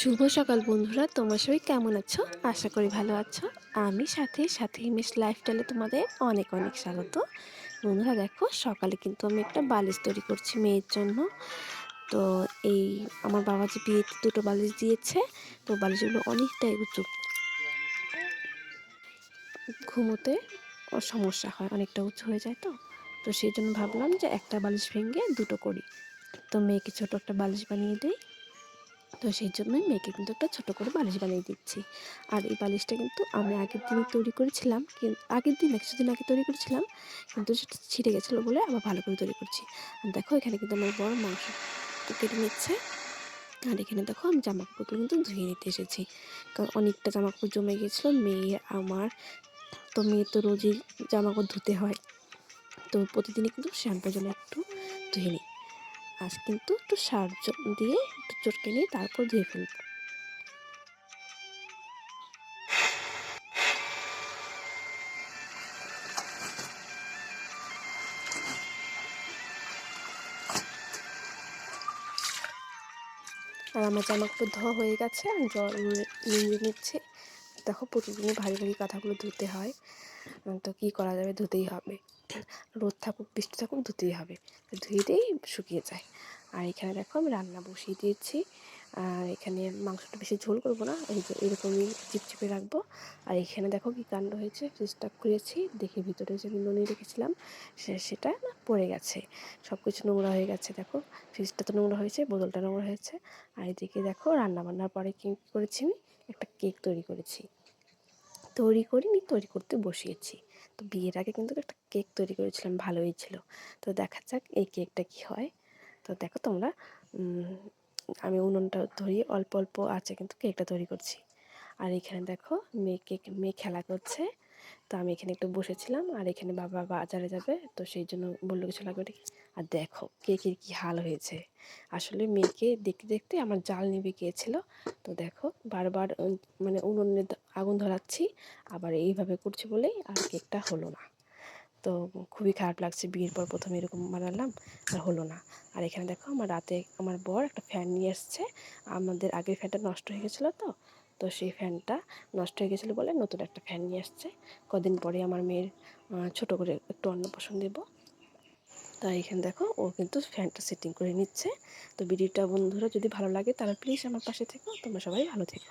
শুভ সকাল বন্ধুরা, তোমরা সবাই কেমন আছো? আশা করি ভালো আছো। আমি সাথে সাথে হিমেশ লাইফস্টাইলে তোমাদের অনেক অনেক স্বাগত। বন্ধুরা দেখো, সকালে কিন্তু আমি একটা বালিশ তৈরি করছি মেয়ের জন্য। তো এই আমার বাবা যে বিয়েতে দুটো বালিশ দিয়েছে, তো বালিশগুলো অনেকটাই উঁচু। ঘুমোতে সমস্যা হয়, অনেকটা উঁচু হয়ে যায় তো। তো সেই জন্য ভাবলাম যে একটা বালিশ ভেঙে দুটো করি। তো মেয়েকে ছোটো একটা বালিশ বানিয়ে দিই। তো সেই জন্যই মেয়েকে কিন্তু একটা ছোটো করে বালিশ বানিয়ে দিচ্ছি। আর এই বালিশটা কিন্তু আমি আগের দিনই তৈরি করেছিলাম কিন্তু আগের দিন কিছুদিন আগে তৈরি করেছিলাম, কিন্তু সেটা ছিঁড়ে গেছিল বলে আবার ভালো করে তৈরি করছি। আর দেখো এখানে কিন্তু আমার বড় মাংস কেটে নিচ্ছে। আর এখানে দেখো আমি জামা কাপড়গুলো কিন্তু ধুয়ে নিতে এসেছি। কারণ অনেকটা জামা কাপড় জমে গেছিল মেয়ে, আমার, তো মেয়ে তো রোজই জামা কাপড় ধুতে হয়। তো প্রতিদিনই কিন্তু শ্যাম্পু জন্য একটু ধুয়ে নিই। আজ কিন্তু একটু সার দিয়ে একটু চটকে নিয়ে তারপর ধুয়ে ফেলব। আর আমার জামা কাপড় ধোয়া হয়ে গেছে, আমি জল নিয়ে নিচ্ছে। দেখো প্রতিদিনই ভারী ভারী কাঁথাগুলো ধুতে হয়। তো কী করা যাবে? ধুতেই হবে। রোদ থাকুক, বৃষ্টি থাকুক, ধুতেই হবে। ধুয়ে দিয়েই শুকিয়ে যায়। আর এখানে দেখো আমি রান্না বসিয়ে দিয়েছি। আর এখানে মাংসটা বেশি ঝোল করব না এই যে এরকমই চিপচিপে রাখব। আর এখানে দেখো কি কাণ্ড হয়েছে, ফ্রিজটা খুলেছি, দেখে ভিতরে যে নুনি রেখেছিলাম সেটা না পড়ে গেছে। সব কিছু নোংরা হয়ে গেছে, দেখো। ফ্রিজটা তো নোংরা হয়েছে, বোতলটা নোংরা হয়েছে। আর এদিকে দেখো রান্নাবান্নার পরে কী করেছি আমি? একটা কেক তৈরি করেছি। তৈরি করিনি, তৈরি করতে বসিয়েছি। তো বিয়ের আগে কিন্তু একটা কেক তৈরি করেছিলাম, ভালোই ছিল। তো দেখা যাক এই কেকটা কি হয়। তো দেখো তোমরা আমি উনুনটা ধরিয়ে অল্প অল্প আছে কিন্তু কেকটা তৈরি করছি। আর এখানে দেখো মেয়ে কেক, মেয়ে খেলা করছে। তো আমি এখানে একটু বসেছিলাম আর এখানে বাবা বাজারে যাবে। তো সেই জন্য বলল কিছু লাগবে আর দেখো কেকের কি হাল হয়েছে। আসলে মেয়েকে দেখতে দেখতে আমার জাল নিবে গিয়েছিল। তো দেখো বারবার মানে উনুনে আগুন ধরাচ্ছি, আবার এইভাবে করছি বলেই আর কেকটা হলো না। তো খুবই খারাপ লাগছে, বিয়ের পর প্রথমে এরকম বানালাম আর হলো না। আর এখানে দেখো আমার রাতে আমার বর একটা ফ্যান নিয়ে এসছে। আমাদের আগের ফ্যানটা নষ্ট হয়ে গেছিল তো তো সেই ফ্যানটা নষ্ট হয়ে গেছিল বলে নতুন একটা ফ্যান নিয়ে আসছে। কদিন পরে আমার মেয়ের ছোট করে একটু অন্নপ্রাশন দেবো। তাই এখানে দেখো, ও কিন্তু ফ্যানটা সেটিং করে নিচ্ছে। তো ভিডিওটা বন্ধুরা যদি ভালো লাগে তাহলে প্লিজ আমার পাশে থেকো। তোমরা সবাই ভালো থেকো।